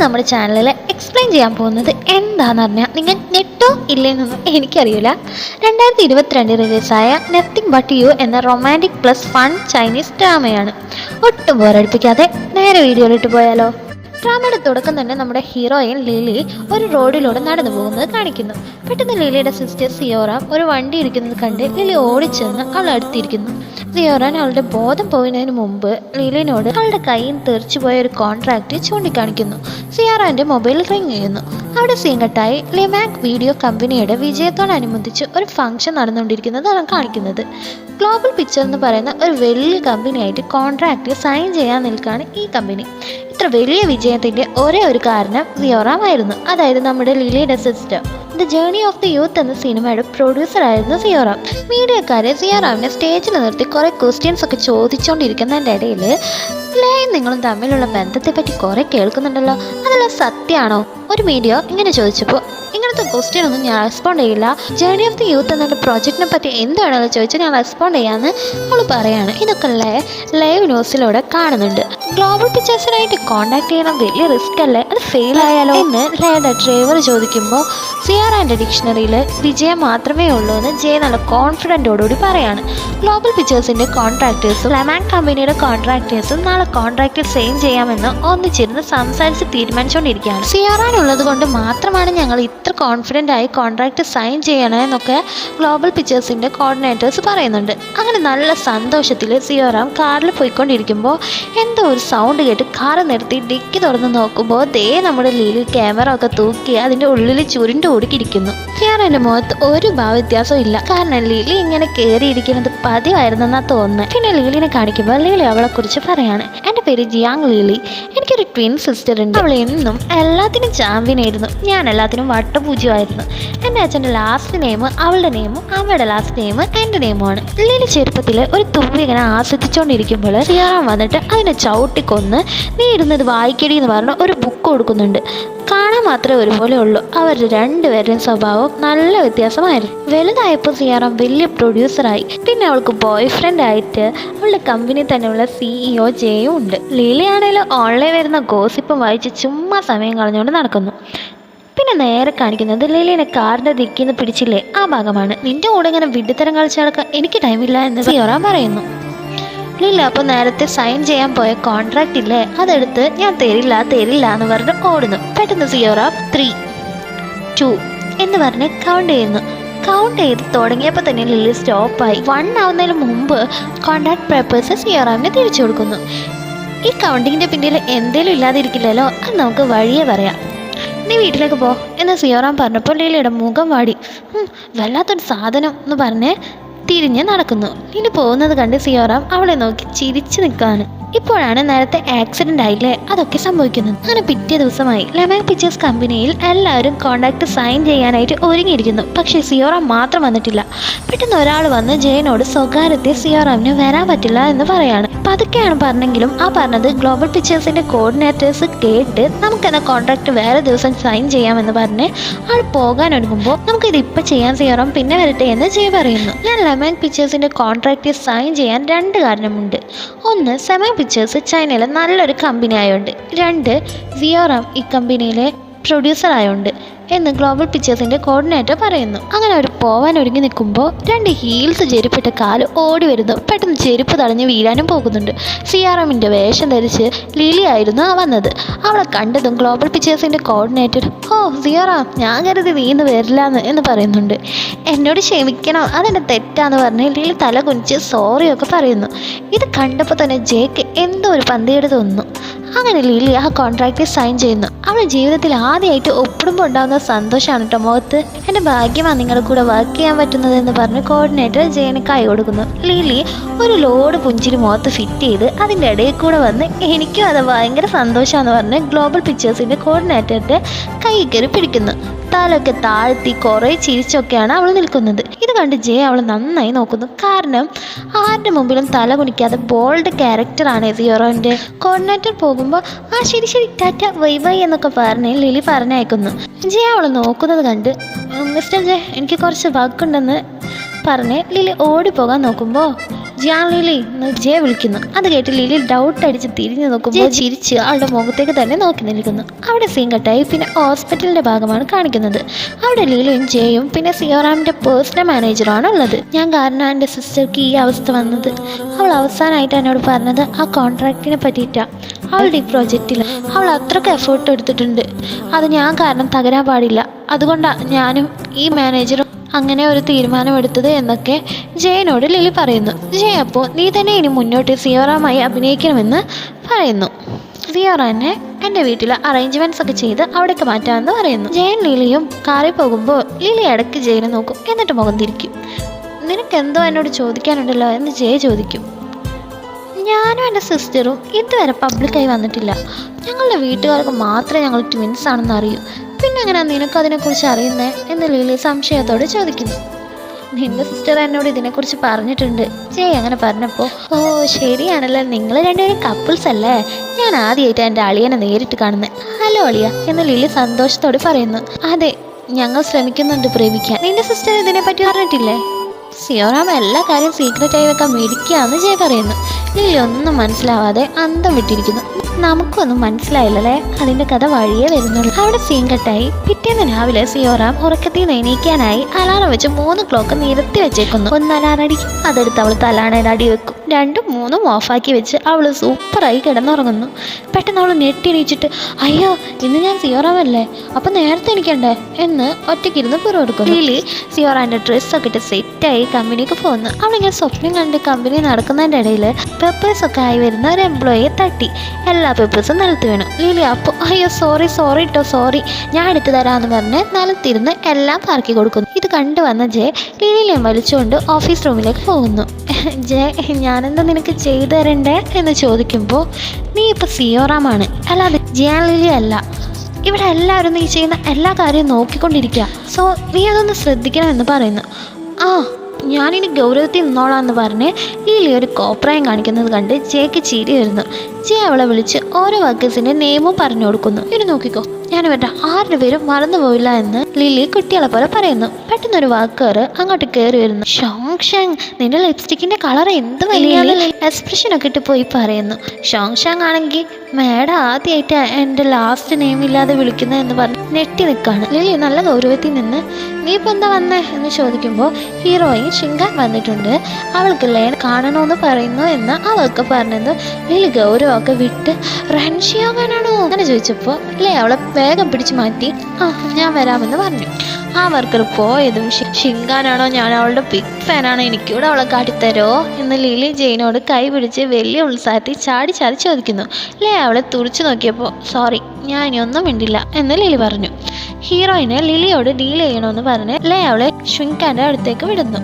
നമ്മുടെ ചാനലിൽ എക്സ്പ്ലെയിൻ ചെയ്യാൻ പോകുന്നത് എന്താണെന്ന് പറഞ്ഞാൽ നിങ്ങൾ നെറ്റോ ഇല്ലെന്നൊന്നും എനിക്കറിയില്ല രണ്ടായിരത്തി ഇരുപത്തിരണ്ട് റിലീസായ നത്തിങ് ബട്ട് യു എന്ന റൊമാന്റിക് പ്ലസ് ഫൺ ചൈനീസ് ഡ്രാമയാണ് ഒട്ടും ബോറടിപ്പിക്കാതെ നേരെ വീഡിയോയിലിട്ട് പോയാലോ? ഡ്രാമയുടെ തുടക്കം തന്നെ നമ്മുടെ ഹീറോയിൻ ലീലി ഒരു റോഡിലൂടെ നടന്നു പോകുന്നത് കാണിക്കുന്നു. പെട്ടെന്ന് ലീലിയുടെ സിസ്റ്റർ സിയോറ ഒരു വണ്ടി ഇരിക്കുന്നത് കണ്ട് ലീലി ഓടിച്ചെന്ന് അവൾ അടുത്തിരിക്കുന്നു. സിയോറൻ അവളുടെ ബോധം പോയതിനു മുമ്പ് ലീലിനോട് അവളുടെ കയ്യിൽ തെറിച്ചു പോയ ഒരു കോൺട്രാക്റ്റ് ചൂണ്ടിക്കാണിക്കുന്നു. സിയോറാന്റെ മൊബൈൽ റിങ് ചെയ്യുന്നു. അവിടെ സീങ്കട്ടായി ലിമാക് വീഡിയോ കമ്പനിയുടെ വിജയത്തോടനുബന്ധിച്ച് ഒരു ഫംഗ്ഷൻ നടന്നുകൊണ്ടിരിക്കുന്നതാണ് കാണിക്കുന്നത്. ഗ്ലോബൽ പിക്ചർ എന്ന് പറയുന്ന ഒരു വലിയ കമ്പനിയായിട്ട് കോൺട്രാക്റ്റ് സൈൻ ചെയ്യാൻ നിൽക്കുകയാണ് ഈ കമ്പനി ഇത്ര വലിയ വിജയത്തിന്റെ ഒരേ ഒരു കാരണം സിയോറാമായിരുന്നു. അതായത് നമ്മുടെ ലീലയുടെ sister the journey of the youth എന്ന സിനിമയുടെ പ്രൊഡ്യൂസർ ആയിരുന്നു സിയോറാം. മീഡിയക്കാരെ സിയോറാമിനെ സ്റ്റേജിൽ നിർത്തി കുറേ ക്വസ്റ്റ്യൻസ് ഒക്കെ ചോദിച്ചുകൊണ്ടിരിക്കുന്നതിന്റെ ഇടയിൽ ലയും നിങ്ങളും തമ്മിലുള്ള ബന്ധത്തെ പറ്റി കുറേ കേൾക്കുന്നുണ്ടല്ലോ. അതെല്ലാം സത്യമാണോ ഒരു മീഡിയ ഇങ്ങനെ ചോദിച്ചപ്പോൾ ഇങ്ങനത്തെ ക്വസ്റ്റ്യൻ ഒന്നും ഞാൻ റെസ്പോണ്ട് ചെയ്യില്ല. ജേണി ഓഫ് ദി യൂത്ത് എന്നൊരു പ്രോജക്റ്റിനെ പറ്റി എന്ത് വേണമെന്ന് ചോദിച്ചാൽ ഞാൻ റെസ്പോണ്ട് ചെയ്യാമെന്ന് അവൾ പറയാണ്. ഇതൊക്കെ ലൈവ് ന്യൂസിലൂടെ കാണുന്നുണ്ട്. ഗ്ലോബൽ പിക്ചേഴ്സിനായിട്ട് കോൺടാക്ട് ചെയ്യണം. വലിയ റിസ്ക് അല്ലേ? അത് ഫെയിൽ ആയാലോ എന്ന് ലയുടെ ഡ്രൈവർ ചോദിക്കുമ്പോൾ സിയാറാന്റെ ഡിക്ഷണറിയിൽ വിജയം മാത്രമേ ഉള്ളൂ എന്ന് ജയ നല്ല കോൺഫിഡന്റോടുകൂടി പറയാണ്. ഗ്ലോബൽ പിക്ചേഴ്സിന്റെ കോൺട്രാക്ടേഴ്സും ലെമാൻ കമ്പനിയുടെ കോൺട്രാക്ടേഴ്സും നാളെ കോൺട്രാക്റ്റ് സെയിം ചെയ്യാമെന്ന് ഒന്നിച്ചിരുന്ന് സംസാരിച്ച് തീരുമാനിച്ചുകൊണ്ടിരിക്കുകയാണ് സിയാറാൻ ഉള്ളത് കൊണ്ട് മാത്രമാണ് ഞങ്ങൾ ഇത്ര കോൺഫിഡന്റ് ആയി കോൺട്രാക്റ്റ് സൈൻ ചെയ്യണമെന്നൊക്കെ ഗ്ലോബൽ പിക്ചേഴ്സിന്റെ കോർഡിനേറ്റേഴ്സ് പറയുന്നുണ്ട്. അങ്ങനെ നല്ല സന്തോഷത്തിൽ സിയോറാം കാറിൽ പോയിക്കൊണ്ടിരിക്കുമ്പോൾ എന്തോ ഒരു സൗണ്ട് കേട്ട് കാറ് നിർത്തി ഡിക്കി തുറന്ന് നോക്കുമ്പോൾ ദേ നമ്മുടെ ലീലി ക്യാമറ ഒക്കെ തൂക്കി അതിന്റെ ഉള്ളിൽ ചുരുണ്ട് ഓടിക്കിരിക്കുന്നു. സിയാറാന്റെ മുഖത്ത് ഒരു ഭാവവ്യത്യാസവും ഇല്ല. കാരണം ലീലി ഇങ്ങനെ കയറിയിരിക്കുന്നത് പതിവായിരുന്നെന്നാ തോന്നുന്നത് പിന്നെ ലീലിനെ കാണിക്കുമ്പോൾ ലീലി അവളെ കുറിച്ച് പറയാണ്. എന്റെ പേര് ജിയാങ് ലീലി. എനിക്കൊരു ട്വിൻ സിസ്റ്റർ ഉണ്ട്. അവൾ എന്നും എല്ലാത്തിനും ചാമ്പ്യൻ ആയിരുന്നു ഞാൻ എല്ലാത്തിനും വട്ടപൂജ്യമായിരുന്നു. എന്റെ അച്ഛന്റെ ലാസ്റ്റ് നെയിം അവളുടെ നെയിമും അവളുടെ ലാസ്റ്റ് നെയിം എന്റെ നെയിമുമാണ് ലീലി ചെറുപ്പത്തിൽ ഒരു തുമ്പി ഇങ്ങനെ ആസ്വദിച്ചുകൊണ്ടിരിക്കുമ്പോൾ സിയാറാൻ വന്നിട്ട് അതിനെ ചവിട്ടിക്കൊന്ന് നീ ഇരുന്നത് വായിക്കടി എന്ന് പറഞ്ഞ ഒരു ബുക്ക് കൊടുക്കുന്നുണ്ട്. കാണാൻ മാത്രമേ ഒരുപോലെ ഉള്ളൂ. അവരുടെ രണ്ടുപേരുടെയും സ്വഭാവം നല്ല വ്യത്യാസമായിരുന്നു. വലുതായപ്പോൾ സിയാറാം വലിയ പ്രൊഡ്യൂസറായി പിന്നെ അവൾക്ക് ബോയ് ഫ്രണ്ട് ആയിട്ട് അവളുടെ കമ്പനി തന്നെയുള്ള സിഇഒ ജയും ഉണ്ട്. ലീലയാണേലും ഓൺലൈൻ വരുന്ന ഗോസിപ്പും വായിച്ച് ചുമ്മാ സമയം കളഞ്ഞുകൊണ്ട് നടക്കുന്നു. പിന്നെ നേരെ കാണിക്കുന്നത് ലീലിനെ കാറിന്റെ ദിക്കിന്ന് പിടിച്ചില്ലേ? ആ ഭാഗമാണ്. നിന്റെ കൂടെ ഇങ്ങനെ വിഡിത്തരം കളിച്ചു നടക്കാൻ എനിക്ക് ടൈമില്ല എന്ന് സിയോറ പറയുന്നു. ലീല അപ്പോൾ നേരത്തെ സൈൻ ചെയ്യാൻ പോയ കോൺട്രാക്റ്റ് ഇല്ലേ? അതെടുത്ത് ഞാൻ തരില്ല തരില്ല എന്ന് പറഞ്ഞ് ഓടുന്നു. പെട്ടെന്ന് സിയോറ ത്രീ ടു എന്ന് പറഞ്ഞ് കൗണ്ട് ചെയ്യുന്നു. കൗണ്ട് ചെയ്ത് തുടങ്ങിയപ്പോൾ തന്നെ ലില്ലി സ്റ്റോപ്പായി വൺ ആവുന്നതിന് മുമ്പ് കോൺട്രാക്ട് പേപ്പേഴ്സ് സിയോറാമിനെ തിരിച്ചു കൊടുക്കുന്നു. ഈ കൗണ്ടിങ്ങിന്റെ പിന്നിൽ എന്തേലും ഇല്ലാതിരിക്കില്ലല്ലോ? അത് നമുക്ക് വഴിയേ പറയാം. നീ വീട്ടിലേക്ക് പോ എന്ന് സിയോറാം പറഞ്ഞപ്പോൾ ലീലയുടെ മുഖം വാടി. "ഉം, വല്ലാത്തൊരു സാധനം എന്ന് പറഞ്ഞ് തിരിഞ്ഞ് നടക്കുന്നു. ഇനി പോകുന്നത് കണ്ട് സിയോറാം അവളെ നോക്കി ചിരിച്ചു നിൽക്കുകയാണ് ഇപ്പോഴാണ് നേരത്തെ ആക്സിഡന്റ് ആയില്ലേ? അതൊക്കെ സംഭവിക്കുന്നത്. അങ്ങനെ പിറ്റേ ദിവസമായി ലെമൻ പിക്ചേഴ്സ് കമ്പനിയിൽ എല്ലാവരും കോണ്ടാക്ട് സൈൻ ചെയ്യാനായിട്ട് ഒരുങ്ങിയിരിക്കുന്നു. പക്ഷേ സിയോറ മാത്രം വന്നിട്ടില്ല. പെട്ടെന്ന് ഒരാൾ വന്ന് ജയനോട് സ്വകാര്യത്തെ സിയോറാമിന് വരാൻ പറ്റില്ല എന്ന് പറയാണ്. പതുക്കെയാണ് പറഞ്ഞെങ്കിലും ആ പറഞ്ഞത് ഗ്ലോബൽ പിക്ചേഴ്സിന്റെ കോർഡിനേറ്റേഴ്സ് കേട്ട് നമുക്കെന്ന കോൺട്രാക്ട് വേറെ ദിവസം സൈൻ ചെയ്യാമെന്ന് പറഞ്ഞ് ആൾ പോകാൻ ഒരുങ്ങുമ്പോൾ നമുക്കിത് ഇപ്പം ചെയ്യാൻ സിയോറാം പിന്നെ വരട്ടെ എന്ന് ജയ പറയുന്നു. ഞാൻ ലെമൻ പിക്ചേഴ്സിന്റെ കോൺട്രാക്ട് സൈൻ ചെയ്യാൻ രണ്ട് കാരണമുണ്ട്. ഒന്ന് സെമൻ പിക്ചേഴ്സ് ചൈനയിലെ നല്ലൊരു കമ്പനി ആയതുകൊണ്ട് രണ്ട് സിയോറാം ഈ കമ്പനിയിലെ പ്രൊഡ്യൂസർ ആയതുകൊണ്ട് എന്ന് ഗ്ലോബൽ പിക്ചേഴ്സിന്റെ കോർഡിനേറ്റർ പറയുന്നു. അങ്ങനെ അവർ പോവാൻ ഒരുങ്ങി നിൽക്കുമ്പോൾ രണ്ട് ഹീൽസ് ചെരുപ്പിട്ട കാൽ ഓടി വരുന്നു. പെട്ടെന്ന് ചെരുപ്പ് തടഞ്ഞ് വീഴാനും പോകുന്നുണ്ട്. സി ആർ എമ്മിന്റെ വേഷം ധരിച്ച് ലിലി ആയിരുന്നു വന്നത്. അവളെ കണ്ടതും ഗ്ലോബൽ പിക്ചേഴ്സിന്റെ കോർഡിനേറ്റർ ഓ സിയാറാം ഞാൻ കരുതി നീ ഇന്ന് വരില്ലാന്ന് എന്ന് പറയുന്നുണ്ട്. എന്നോട് ക്ഷമിക്കണം അതെന്റെ തെറ്റാന്ന് പറഞ്ഞ് ലിലി തല കുനിച്ച് സോറിയൊക്കെ പറയുന്നു. ഇത് കണ്ടപ്പോൾ തന്നെ ജേക്ക് എന്തോ ഒരു പന്തിയുടെ തോന്നുന്നു. അങ്ങനെ ലീലി ആ കോൺട്രാക്റ്റ് സൈൻ ചെയ്യുന്നു. അവളുടെ ജീവിതത്തിൽ ആദ്യമായിട്ട് ഒപ്പിടുമ്പോൾ ഉണ്ടാകുന്ന സന്തോഷമാണ് കേട്ടോ. മുഖത്ത് എന്റെ ഭാഗ്യമാണ് നിങ്ങളുടെ കൂടെ വർക്ക് ചെയ്യാൻ പറ്റുന്നത് എന്ന് പറഞ്ഞ് കോർഡിനേറ്റർ ജയന് കൈ കൊടുക്കുന്നു. ലീലി ഒരു ലോഡ് പുഞ്ചിരി മുഖത്ത് ഫിറ്റ് ചെയ്ത് അതിന്റെ ഇടയിൽ കൂടെ വന്ന് എനിക്കും അത് ഭയങ്കര സന്തോഷമാണെന്ന് പറഞ്ഞ് ഗ്ലോബൽ പിക്ചേഴ്സിന്റെ കോർഡിനേറ്ററിന്റെ കൈ കയറി പിടിക്കുന്നു. തലൊക്കെ താഴ്ത്തി കുറേ ചിരിച്ചൊക്കെയാണ് അവൾ നിൽക്കുന്നത്. ഇത് കണ്ട് ജയ അവൾ നന്നായി നോക്കുന്നു. കാരണം ആരുടെ മുമ്പിലും തല കുനിക്കാതെ ബോൾഡ് ക്യാരക്ടറാണ് സിയോറോന്റെ കോർഡിനേറ്റർ പോകുമ്പോൾ ആ ശരി ശരി ടാറ്റ വൈ വൈ എന്നൊക്കെ പറഞ്ഞ് ലിലി പറഞ്ഞയക്കുന്നു. ജയ അവൾ നോക്കുന്നത് കണ്ട് "ഉം, മിസ്റ്റർ ജെ എനിക്ക് കുറച്ച് വർക്കുണ്ടെന്ന് പറഞ്ഞ് ലിലി ഓടിപ്പോകാൻ നോക്കുമ്പോൾ ജിയാൻ ലിലി ജെ വിളിക്കുന്നു. അത് കേട്ട് ലിലി ഡൗട്ട് അടിച്ച് തിരിഞ്ഞു നോക്കുമ്പോൾ ചിരിച്ച് അവളുടെ മുഖത്തേക്ക് തന്നെ നോക്കി നിൽക്കുന്നു. അവിടെ സീൻ കട്ടായി പിന്നെ ഹോസ്പിറ്റലിന്റെ ഭാഗമാണ് കാണിക്കുന്നത്. അവിടെ ലീലയും ജെയും പിന്നെ സിയോറാമിന്റെ പേഴ്സണൽ മാനേജറാണ് ഉള്ളത്. ഞാൻ കാരണം എന്റെ സിസ്റ്റർക്ക് ഈ അവസ്ഥ വന്നത്. അവൾ അവസാനമായിട്ട് എന്നോട് പറഞ്ഞത്. ആ കോൺട്രാക്റ്റിനെ പറ്റിയിട്ടാണ് അവളുടെ ഈ പ്രോജക്റ്റിൽ അവൾ അത്രയ്ക്ക് എഫേർട്ട് എടുത്തിട്ടുണ്ട്. അത് ഞാൻ കാരണം തകരാൻ പാടില്ല. അതുകൊണ്ടാണ് ഞാനും ഈ മാനേജറും അങ്ങനെ ഒരു തീരുമാനമെടുത്തത് എന്നൊക്കെ ജയനോട് ലിലി പറയുന്നു. ജയ അപ്പോൾ നീ തന്നെ ഇനി മുന്നോട്ട് സിയോറാമായി അഭിനയിക്കണമെന്ന് പറയുന്നു. സിയോറാനെ എന്റെ വീട്ടിൽ അറേഞ്ച്മെന്റ്സ് ഒക്കെ ചെയ്ത് അവിടേക്ക് മാറ്റാമെന്ന് പറയുന്നു. ജയൻ ലിലിയും കാറിൽ പോകുമ്പോൾ ലിലി ഇടയ്ക്ക് ജയനെ നോക്കും. എന്നിട്ട് മുഖം തിരിക്കും. നിനക്ക് എന്തോ എന്നോട് ചോദിക്കാനുണ്ടല്ലോ? എന്ന് ജയ ചോദിക്കും. ഞാനും എന്റെ സിസ്റ്ററും ഇതുവരെ പബ്ലിക്കായി വന്നിട്ടില്ല. ഞങ്ങളുടെ വീട്ടുകാർക്ക് മാത്രമേ ഞങ്ങൾ ട്വിൻസ് ആണെന്ന് അറിയൂ. പിന്നെ നിനക്ക് അതിനെക്കുറിച്ച് അറിയുന്നേ? എന്ന് ലീലി സംശയത്തോടെ ചോദിക്കുന്നു. നിന്റെ സിസ്റ്റർ എന്നോട് ഇതിനെക്കുറിച്ച് പറഞ്ഞിട്ടുണ്ട്. ജയ് അങ്ങനെ പറഞ്ഞപ്പോൾ ഓ ശരിയാണല്ലോ? നിങ്ങൾ രണ്ടുപേരും കപ്പിൾസ് അല്ലേ? ഞാൻ ആദ്യമായിട്ട് എന്റെ അളിയനെ നേരിട്ട് കാണുന്നത് ഹലോ അളിയ എന്ന് ലിലി സന്തോഷത്തോടെ പറയുന്നു. അതെ ഞങ്ങൾ ശ്രമിക്കുന്നുണ്ട് പ്രേമിക്കാൻ. നിന്റെ സിസ്റ്റർ ഇതിനെപ്പറ്റി പറഞ്ഞിട്ടില്ലേ? സിയോറാം എല്ലാ കാര്യം സീക്രട്ടായി വെക്കാൻ മേടിക്കാന്ന് ജയ പറയുന്നു. ലിലി ഒന്നും മനസ്സിലാവാതെ അന്തം വിട്ടിരിക്കുന്നു. നമുക്കൊന്നും മനസ്സിലായില്ലല്ലേ? അതിന്റെ കഥ വഴിയേ വരുന്നുള്ളൂ. അവിടെ സീൻ കട്ടായി പിറ്റേന്ന് രാവിലെ സിയോറാം ഉറക്കത്തിൽ നിന്ന് എണീക്കാനായി അലാറം വെച്ച് മൂന്ന് ക്ലോക്ക് നിരത്തി വെച്ചേക്കുന്നു. ഒന്ന് അലാറടി അതെടുത്ത് അവൾ തലാണയുടെ അടി വെക്കും. രണ്ടും മൂന്നും ഓഫാക്കി വെച്ച് അവൾ സൂപ്പറായി കിടന്നുറങ്ങുന്നു. പെട്ടെന്ന് അവൾ ഞെട്ടിണീച്ചിട്ട് അയ്യോ ഇന്ന് ഞാൻ സിയോറാമല്ലേ അപ്പം നേരത്തെ എനിക്കണ്ടേ എന്ന് ഒറ്റയ്ക്കിരുന്ന് പുറമെടുക്കുന്നു ലിലി സിയോറാന്റെ ഡ്രസ്സൊക്കെ ഇട്ട് സെറ്റായി കമ്പനിക്ക് പോകുന്നു അവളിങ്ങനെ സ്വപ്നം കണ്ട് കമ്പനി നടക്കുന്നതിന്റെ ഇടയിൽ പേപ്പേഴ്സൊക്കെ ആയി വരുന്ന ഒരു എംപ്ലോയിയെ തട്ടി. എല്ലാ പേപ്പേഴ്സും നിലത്ത് വീണു. ലിലി അപ്പോൾ അയ്യോ സോറി സോറി കേട്ടോ സോറി ഞാൻ എടുത്തു തരാമെന്ന് പറഞ്ഞ് നിലത്തിരുന്ന് എല്ലാം പാർക്കി കൊടുക്കുന്നു. ഇത് കണ്ടു വന്ന ജയ ലിലിയെ വലിച്ചുകൊണ്ട് ഓഫീസ് റൂമിലേക്ക് പോകുന്നു. ജയ ഞാനെന്താ നിനക്ക് ചെയ്തു തരണ്ടേ എന്ന് ചോദിക്കുമ്പോൾ നീ ഇപ്പോൾ സിയോറാമാണ് അല്ലാതെ ജിയാൻ ലിലി അല്ല. ഇവിടെ എല്ലാവരും നീ ചെയ്യുന്ന എല്ലാ കാര്യവും നോക്കിക്കൊണ്ടിരിക്കുക സോ നീ അതൊന്ന് ശ്രദ്ധിക്കണമെന്ന് പറയുന്നു. ആ ഞാനിനി ഗൗരവത്തിൽ നിന്നോളാന്ന് പറഞ്ഞ് ലീലി ഒരു കോപ്രായം കാണിക്കുന്നത് കണ്ട് ജയക്ക് ചിരി വരുന്നു ജയ അവളെ വിളിച്ച് ഓരോ വാക്യസിന്റെ നിയമവും പറഞ്ഞു കൊടുക്കുന്നു. ഇത് നോക്കിക്കോ ഞാൻ ഇവരുടെ ആരുടെ പേരും മറന്നു പോയില്ല എന്ന് ലില്ലി കുട്ടികളെ പോലെ പറയുന്നു. പെട്ടെന്ന് ഒരു വർക്കർ അങ്ങോട്ട് കയറി വരുന്നു. ഷോങ് ഷാങ് നിന്റെ ലിപ്സ്റ്റിക്കിന്റെ കളർ എന്ത് വലിയ എക്സ്പ്രഷൻ ഒക്കെ ഇട്ട് പോയി പറയുന്നു. ഷോങ് ഷാങ് ആണെങ്കിൽ മേഡം ആദ്യമായിട്ട് എന്റെ ലാസ്റ്റ് നെയിം ഇല്ലാതെ വിളിക്കുന്നത് എന്ന് പറഞ്ഞ് നെറ്റി നിൽക്കാണ് ലില്ലി നല്ല ഗൗരവത്തിൽ നിന്ന് നീ ഇപ്പം എന്താ വന്നേ? എന്ന് ചോദിക്കുമ്പോൾ ഹീറോയിൻ ഷിങ്കാൻ വന്നിട്ടുണ്ട്. അവൾക്ക് ലേൻ കാണണമെന്ന് പറയുന്നു എന്ന് അവൾക്ക് പറഞ്ഞത് ലിലി ഗൗരവമൊക്കെ വിട്ട് റൺഷിയാകാനാണോ അങ്ങനെ ചോദിച്ചപ്പോൾ അല്ലെ അവളെ വേഗം പിടിച്ചു മാറ്റി. ആ ഞാൻ വരാമെന്ന് പറഞ്ഞു. ആ വർക്കർ പോയതും ഷിങ്കാനാണോ ഞാൻ അവളുടെ ബിഗ് ഫാനാണോ എനിക്കൂടെ അവളെ കാട്ടിത്തരോ? എന്ന് ലിലി ജെയിനോട് കൈ പിടിച്ച് വലിയ ഉത്സാഹത്തിൽ ചാടി ചാടി ചോദിക്കുന്നു. ലേ അവളെ തുറച്ചു നോക്കിയപ്പോൾ സോറി ഞാൻ ഇനി ഒന്നും മിണ്ടില്ല എന്ന് ലിലി പറഞ്ഞു. ഹീറോയിനെ ലിലിയോട് ഡീൽ ചെയ്യണമെന്ന് പറഞ്ഞ് ലേ അവളെ ഷിങ്കാന്റെ അടുത്തേക്ക് വിടുന്നു.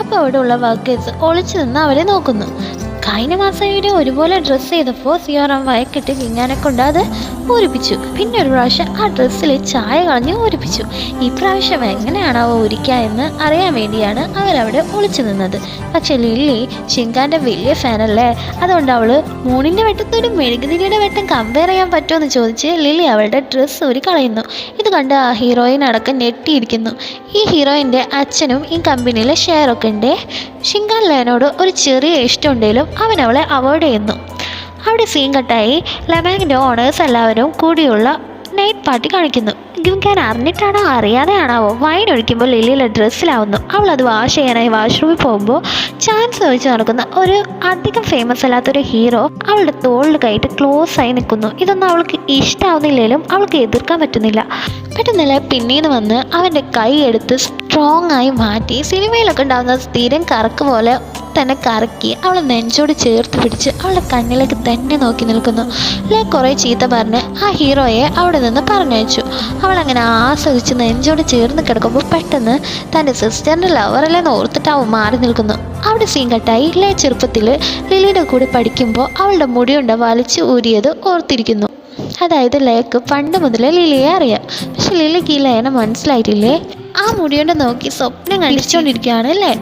അപ്പോൾ അവിടെയുള്ള വർക്കേഴ്സ് ഒളിച്ചു നിന്ന് അവരെ നോക്കുന്നു. കഴിഞ്ഞ മാസം ഇവിടെ ഒരുപോലെ ഡ്രസ്സ് ചെയ്തപ്പോൾ സിയോറാം വയക്കിട്ട് വിങ്ങാനെ കൊണ്ട് അത് ഊരിപ്പിച്ചു പിന്നെ ഒരു പ്രാവശ്യം ആ ഡ്രസ്സിൽ ചായ കളഞ്ഞ് ഊരിപ്പിച്ചു ഈ പ്രാവശ്യം എങ്ങനെയാണ് അവ ഊരിക്കുക എന്ന് അറിയാൻ വേണ്ടിയാണ് അവരവിടെ ഒളിച്ചു നിന്നത്. പക്ഷെ ലില്ലി ഷിങ്കാന്റെ വലിയ ഫാനല്ലേ അതുകൊണ്ട് അവൾ മൂണിന്റെ വെട്ടത്തോടും മെഴുകുതിരിയുടെ വെട്ടം കമ്പയർ ചെയ്യാൻ പറ്റുമോ എന്ന് ചോദിച്ച് ലില്ലി അവളുടെ ഡ്രസ്സ് ഒരു കളയുന്നു. ഇത് കണ്ട് ആ ഹീറോയിൻ അടക്കം ഞെട്ടിയിരിക്കുന്നു. ഈ ഹീറോയിന്റെ അച്ഛനും ഈ കമ്പനിയിലെ ഷെയറൊക്കെ ഉണ്ട്. ഷിങ്കാൻ ലേനോട് ഒരു ചെറിയ ഇഷ്ടമുണ്ടെങ്കിലും അവൻ അവളെ അവോയ്ഡ് ചെയ്യുന്നു. അവിടെ സീൻ കട്ടായി ലെമാങ്ങിന്റെ ഓണേഴ്സ് എല്ലാവരും കൂടിയുള്ള നൈറ്റ് പാർട്ടി കാണിക്കുന്നു. ഗിംഖാൻ അറിഞ്ഞിട്ടാണോ അറിയാതെയാണാവോ? വൈൻ ഒഴിക്കുമ്പോൾ ലില്ലിയിലെ ഡ്രസ്സിലാവുന്നു അവൾ അത് വാഷ് ചെയ്യാനായി വാഷ്റൂമിൽ പോകുമ്പോൾ ചാൻസ് വെച്ച് നടക്കുന്ന ഒരു അധികം ഫേമസ് അല്ലാത്തൊരു ഹീറോ അവളുടെ തോളിൽ കയറ്റി ക്ലോസ് ആയി നിൽക്കുന്നു. ഇതൊന്നും അവൾക്ക് ഇഷ്ടമാവുന്നില്ലെങ്കിലും അവൾക്ക് എതിർക്കാൻ പറ്റുന്നില്ല. പെട്ടെന്നല്ല പിന്നീട് വന്ന് അവന്റെ കൈ എടുത്ത് സ്ട്രോങ് ആയി മാറ്റി. സിനിമയിലൊക്കെ ഉണ്ടാകുന്ന സ്ഥിരം കറക്ക് പോലെ തന്നെ കറക്കി അവളെ നെഞ്ചോട് ചേർത്ത് പിടിച്ച് അവളുടെ കണ്ണിലേക്ക് തന്നെ നോക്കി നിൽക്കുന്നു. ലേ കുറേ ചീത്ത പറഞ്ഞ് ആ ഹീറോയെ അവിടെ നിന്ന് പറഞ്ഞയച്ചു. അവൾ അങ്ങനെ ആസ്വദിച്ച് നെഞ്ചോട് ചേർന്ന് കിടക്കുമ്പോൾ പെട്ടെന്ന് തന്റെ സിസ്റ്ററിന്റെ ലവറല്ലെന്ന് ഓർത്തിട്ടാവും മാറി നിൽക്കുന്നു. അവിടെ സീൻ കട്ടായി ലേ ചെറുപ്പത്തിൽ ലിലിയുടെ കൂടെ പഠിക്കുമ്പോൾ അവളുടെ മുടിയുണ്ട വലിച്ചു ഊരിയത് ഓർത്തിരിക്കുന്നു. അതായത് ലേക്ക് പണ്ട് മുതലേ ലിലിയെ അറിയാം. പക്ഷെ ലിലിക്ക് ഈ ലയനം മനസ്സിലായിട്ടില്ലേ? ആ മുടിയുണ്ട നോക്കി സ്വപ്നം കഴിച്ചുകൊണ്ടിരിക്കുകയാണ് അല്ലേ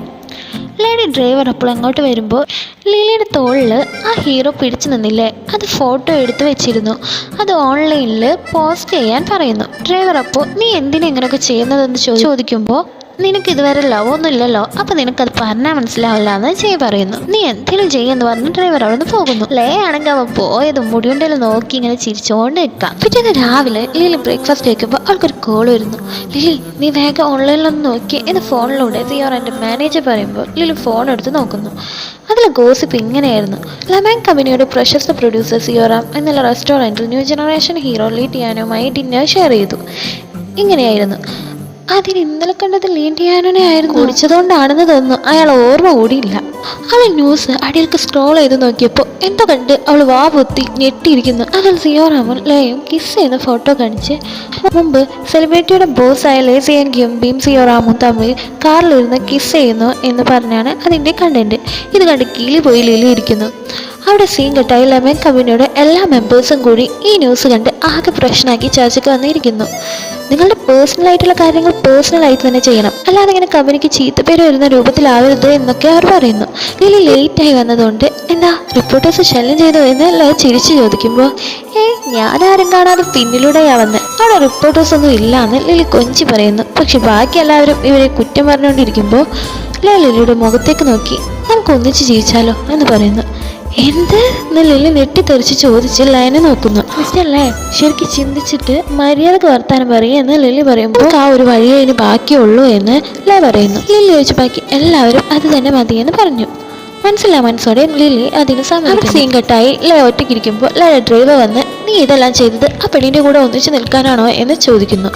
ലേഡി ഡ്രൈവർ അപ്പോൾ അങ്ങോട്ട് വരുമ്പോൾ ലീലയുടെ തോളിൽ ആ ഹീറോ പിടിച്ചു നിന്നില്ലേ? അത് ഫോട്ടോ എടുത്തു വെച്ചിരുന്നു. അത് ഓൺലൈനിൽ പോസ്റ്റ് ചെയ്യാൻ പറയുന്നു. ഡ്രൈവർ അപ്പോൾ നീ എന്തിനാ ഇങ്ങനെയൊക്കെ ചെയ്യുന്നതെന്ന് ചോദിക്കുമ്പോൾ നിനക്ക് ഇതുവരെ ലവ് ഒന്നും ഇല്ലല്ലോ. അപ്പൊ നിനക്കത് പറഞ്ഞാൽ മനസ്സിലാവില്ല എന്ന് ജയ് പറയുന്നു. നീ എന്തെങ്കിലും ചെയ്യുമെന്ന് പറഞ്ഞ് ഡ്രൈവർ അവിടെ നിന്ന് പോകുന്നു. ലേ ആണെങ്കിൽ അവൻ പോയത് മുടിയുണ്ടെങ്കിൽ നോക്കി ഇങ്ങനെ ചിരിച്ചുകൊണ്ട് നിൽക്കാം. പിറ്റേന്ന് രാവിലെ ലിലി ബ്രേക്ക്ഫാസ്റ്റ് കഴിക്കുമ്പോൾ അവൾക്കൊരു കോൾ വരുന്നു. ലിലി നീ വേഗം ഓൺലൈനിലൊന്ന് നോക്കി എന്ന് ഫോണിലൂടെ സിയോർ എന്റെ മാനേജർ പറയുമ്പോൾ ലിലി ഫോൺ എടുത്ത് നോക്കുന്നു. അതിൽ ഗോസിപ്പ് ഇങ്ങനെയായിരുന്നു. ലമാൻ കമ്പനിയുടെ പ്രശസ്ത പ്രൊഡ്യൂസർ സിയോറാം എന്നുള്ള റെസ്റ്റോറന്റിൽ ന്യൂ ജനറേഷൻ ഹീറോ ലീ ടിയാനുമായി ഡിന്നർ ഷെയർ ചെയ്തു. ഇങ്ങനെയായിരുന്നു. അതിന് ഇന്നലെ കണ്ടത് ലീൻഡിയാനോനെ ആയിരുന്നു. കുടിച്ചതുകൊണ്ടാണെന്ന് തോന്നുന്നു. അയാൾ ഓർമ്മ കൂടിയില്ല. അവൾ ന്യൂസ് അടിയിലേക്ക് സ്ക്രോൾ ചെയ്ത് നോക്കിയപ്പോൾ എന്തോ കണ്ട് അവൾ വാ പൊത്തി ഞെട്ടിയിരിക്കുന്നു. അതിൽ സിയോറാമൻ ലയും കിസ് ചെയ്യുന്ന ഫോട്ടോ കാണിച്ച് മുമ്പ് സെലിബ്രിറ്റിയുടെ ബോസ് ആയ ലേ സിയങ്കിയും ഭീം സിയോറാമും തമ്മിൽ കാറിലിരുന്ന് കിസ് ചെയ്യുന്നു എന്ന് പറഞ്ഞാണ് അതിന്റെ കണ്ടന്റ് ഇത് കണ്ട് കീലി പോയി ലീലി ഇരിക്കുന്നു. അവിടെ സീൻ കെട്ടായി ലെമൻ കമ്പനിയുടെ എല്ലാ മെമ്പേഴ്സും കൂടി ഈ ന്യൂസ് കണ്ട് ആകെ പ്രശ്നമാക്കി ചർച്ചയ്ക്ക് വന്നിരിക്കുന്നു. നിങ്ങളുടെ പേഴ്സണൽ ആയിട്ടുള്ള കാര്യങ്ങൾ പേഴ്സണൽ ആയിട്ട് തന്നെ ചെയ്യണം. അല്ലാതെ ഇങ്ങനെ കമ്പനിക്ക് ചീത്തപ്പേര് വരുന്ന രൂപത്തിലാവരുത് എന്നൊക്കെ അവർ പറയുന്നു? ഇതിൽ ലേറ്റ് ആയി വന്നതുകൊണ്ട് എന്താ റിപ്പോർട്ടേഴ്സ് ശല്യം ചെയ്തു എന്ന് എല്ലാവരും ചിരിച്ചു ചോദിക്കുമ്പോൾ ഏ ഞാനാരും കാണാതെ പിന്നിലൂടെയാ വന്നത് അവിടെ റിപ്പോർട്ടേഴ്സ് ഒന്നും ഇല്ല എന്ന് ലിലി കൊഞ്ചി പറയുന്നു. പക്ഷെ ബാക്കി എല്ലാവരും ഇവരെ കുറ്റം പറഞ്ഞുകൊണ്ടിരിക്കുമ്പോൾ ലിലിയുടെ മുഖത്തേക്ക് നോക്കി. നമുക്ക് ഒന്നിച്ച് ജീവിച്ചാലോ? എന്ന് പറയുന്നു. എന്ത്? എന്ന് ലില്ലി നെട്ടിത്തെറിച്ച് ചോദിച്ച് ലയനെ നോക്കുന്നു. മിസ്റ്റർ ലേ ശരിക്കും ചിന്തിച്ചിട്ട് മര്യാദയ്ക്ക് വർത്താനം പറയും എന്ന് ലില്ലി പറയുമ്പോൾ ആ ഒരു വഴിയേ ഇനി ബാക്കിയുള്ളൂ എന്ന് ലേ പറയുന്നു. ലില്ലി ഒഴിച്ച് ബാക്കി എല്ലാവരും അത് തന്നെ മതിയെന്ന് പറഞ്ഞു. മനസ്സിലാ മനസ്സോടെ ലില്ലി അതിന് സമയം സീൻ കെട്ടായി. ലേ ഒറ്റയ്ക്കിരിക്കുമ്പോൾ ലേ ഡ്രൈവർ വന്ന് നീ ഇതെല്ലാം ചെയ്തത് ആ പെണ്ണിന്റെ കൂടെ ഒന്നിച്ച് നിൽക്കാനാണോ? എന്ന് ചോദിക്കുന്നു.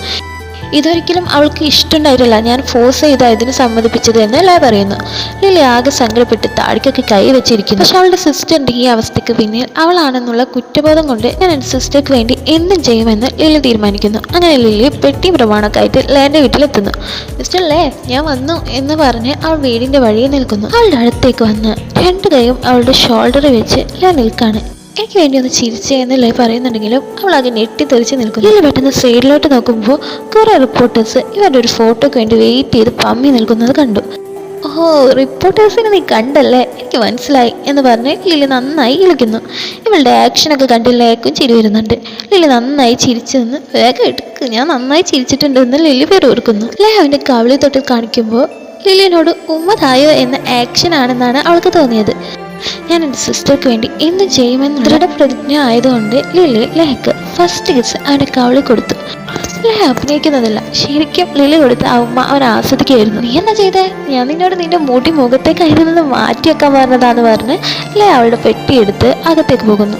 ഇതൊരിക്കലും അവൾക്ക് ഇഷ്ടമുണ്ടായിട്ടില്ല. ഞാൻ ഫോഴ്സ് ചെയ്ത ഇതിന് സമ്മതിപ്പിച്ചത് എന്ന് പറയുന്നു. ലിലി ആകെ സങ്കടപ്പെട്ട് താഴേക്കൊക്കെ കൈ വെച്ചിരിക്കുന്നു. പക്ഷെ അവളുടെ സിസ്റ്ററിന്റെ ഈ അവസ്ഥയ്ക്ക് പിന്നിൽ അവളാണെന്നുള്ള കുറ്റബോധം കൊണ്ട് ഞാൻ എന്റെ സിസ്റ്റർക്ക് വേണ്ടി എന്തും ചെയ്യുമെന്ന് ലിലി തീരുമാനിക്കുന്നു. അങ്ങനെ ലിലി പെട്ടി പ്രമാണക്കായിട്ട് ലയന്റെ വീട്ടിലെത്തുന്നു. മിസ്റ്റർ ലേ ഞാൻ വന്നു എന്ന് പറഞ്ഞ് അവൾ വീടിന്റെ വഴിയിൽ നിൽക്കുന്നു. അവളുടെ അടുത്തേക്ക് വന്ന് രണ്ടു കൈയും അവളുടെ ഷോൾഡറിൽ വെച്ച് ലയ നിൽക്കാണ്. എനിക്ക് വേണ്ടി ഒന്ന് ചിരിച്ചേ എന്നല്ലേ പറയുന്നുണ്ടെങ്കിലും അവൾ അത് ഞെട്ടിത്തെറിച്ച് നിൽക്കുന്നു. ഇതിൽ പെട്ടെന്ന് സൈഡിലോട്ട് നോക്കുമ്പോൾ കുറേ റിപ്പോർട്ടേഴ്സ് ഇവരുടെ ഒരു ഫോട്ടോക്ക് വേണ്ടി വെയിറ്റ് ചെയ്ത് പമ്മി നിൽക്കുന്നത് കണ്ടു. ഓ റിപ്പോർട്ടേഴ്സിനെ നീ കണ്ടല്ലേ? എനിക്ക് മനസ്സിലായി എന്ന് പറഞ്ഞ് ലില്ലി നന്നായി ഇളിക്കുന്നു. ഇവളുടെ ആക്ഷനൊക്കെ കണ്ട് ലേക്കും ചിരി വരുന്നുണ്ട്. ലില്ലി നന്നായി ചിരിച്ചു നിന്ന് വേഗം എടുക്ക് ഞാൻ നന്നായി ചിരിച്ചിട്ടുണ്ട് എന്ന് ലില്ലി പേര് ഓർക്കുന്നു. ലേ അവന്റെ കവിളി തൊട്ടിൽ കാണിക്കുമ്പോൾ ലില്ലിനോട് ഉമ്മതായോ എന്ന ആക്ഷൻ ആണെന്നാണ് അവൾക്ക് തോന്നിയത്. ഞാൻ എന്റെ സിസ്റ്റർക്ക് വേണ്ടി എന്ത് ചെയ്യുമെന്ന് ദൃഢപ്രതിജ്ഞ ആയതുകൊണ്ട് ലിലി ലേക്ക് ഫസ്റ്റ് കിസ് അവന്റെ കവളി കൊടുത്തു. ലഹ അഭിനയിക്കുന്നതല്ല ശരിക്കും ലിലി കൊടുത്ത അമ്മ അവൻ ആസ്വദിക്കുകയായിരുന്നു. നീ എന്താ ചെയ്തേ? ഞാൻ നിന്നോട് നിന്റെ മുടി മുഖത്തേക്ക് അതിൽ നിന്ന് മാറ്റി വെക്കാൻ പറഞ്ഞതാന്ന് പറഞ്ഞ് ലേ അവളുടെ പെട്ടിയെടുത്ത് അകത്തേക്ക് പോകുന്നു.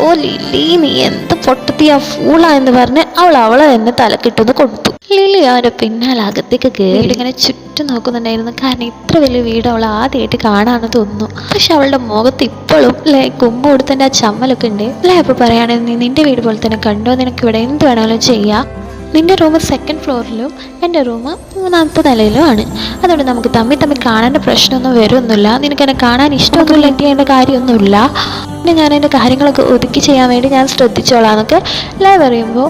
ഓ ലിലി നീ എന്ത് പൊട്ടത്തിയാ ഫൂളാ എന്ന് പറഞ്ഞ് അവൾ അവളെ തന്നെ തലക്കിട്ടൊന്ന് കൊടുത്തു. ലിലി അവന്റെ പിന്നാലെ അകത്തേക്ക് കയറി ഇങ്ങനെ ചുറ്റും നോക്കുന്നുണ്ടായിരുന്നു. കാരണം ഇത്ര വലിയ വീട് അവൾ ആദ്യമായിട്ട് കാണാമെന്ന് തോന്നുന്നു. പക്ഷെ അവളുടെ മുഖത്ത് ഇപ്പോഴും അല്ലെ കുമ്പ് കൊടുത്തതിന്റെ ആ ചമ്മലൊക്കെ ഉണ്ട്. അല്ലെ അപ്പോൾ പറയുകയാണെങ്കിൽ നീ നിന്റെ വീട് പോലെ തന്നെ കണ്ടോ? നിനക്ക് ഇവിടെ എന്ത് വേണമെങ്കിലും ചെയ്യാം. നിന്റെ റൂം സെക്കൻഡ് ഫ്ലോറിലും എന്റെ റൂം മൂന്നാമത്തെ നിലയിലും ആണ്. അതുകൊണ്ട് നമുക്ക് തമ്മിൽ തമ്മിൽ കാണേണ്ട പ്രശ്നമൊന്നും വരുമൊന്നുമില്ല നിനക്ക് എന്നെ കാണാൻ ഇഷ്ടമൊന്നുമില്ല ചെയ്യേണ്ട കാര്യമൊന്നുമില്ല. പിന്നെ ഞാൻ എന്റെ കാര്യങ്ങളൊക്കെ ഒതുക്കി ചെയ്യാൻ വേണ്ടി ഞാൻ ശ്രദ്ധിച്ചോളാം എന്നൊക്കെ ലൈവ് പറയുമ്പോൾ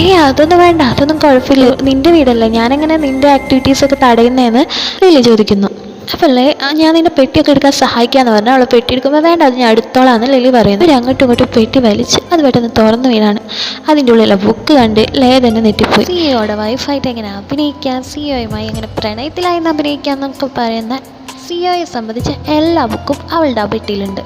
ഏയ് അതൊന്നും വേണ്ട അതൊന്നും കുഴപ്പമില്ല. നിന്റെ വീടല്ലേ? ഞാനെങ്ങനെ നിന്റെ ആക്ടിവിറ്റീസ് ഒക്കെ തടയുന്നതെന്ന് ലിലി ചോദിക്കുന്നു. അപ്പല്ലേ അല്ലേ ഞാൻ നിന്റെ പെട്ടിയൊക്കെ എടുക്കാൻ സഹായിക്കാന്ന് പറഞ്ഞാൽ അവളെ പെട്ടി എടുക്കുമ്പോൾ വേണ്ട അത് ഞാൻ അടുത്തോളാന്ന് ലിലി പറയുന്നു. ഒരു അങ്ങോട്ടും ഇങ്ങോട്ടും പെട്ടി വലിച്ച് അത് പെട്ടെന്ന് തുറന്നു വീണാണ്. അതിന്റെ ഉള്ളിലെ ബുക്ക് കണ്ട് ലേ തന്നെ നെറ്റിപ്പോയി സിയോടെ വൈഫായിട്ട് എങ്ങനെ അഭിനയിക്കാം? സിയോയുമായി എങ്ങനെ പ്രണയത്തിലായി അഭിനയിക്കാം എന്നൊക്കെ പറയുന്ന സിയോയെ സംബന്ധിച്ച എല്ലാ ബുക്കും അവളുടെ ആ പെട്ടിയിലുണ്ട്.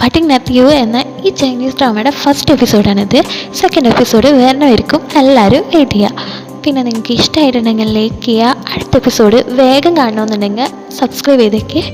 പട്ടിങ് നത്യു എന്ന ഈ ചൈനീസ് ഡ്രാമയുടെ ഫസ്റ്റ് എപ്പിസോഡാണിത് സെക്കൻഡ് എപ്പിസോഡ് വരണമായിരിക്കും എല്ലാവരും ചെയ്യുക പിന്നെ നിങ്ങൾക്ക് ഇഷ്ടമായിട്ടുണ്ടെങ്കിൽ ലൈക്ക് ചെയ്യുക. അടുത്ത എപ്പിസോഡ് വേഗം കാണണമെന്നുണ്ടെങ്കിൽ സബ്സ്ക്രൈബ് ചെയ്തേക്ക്.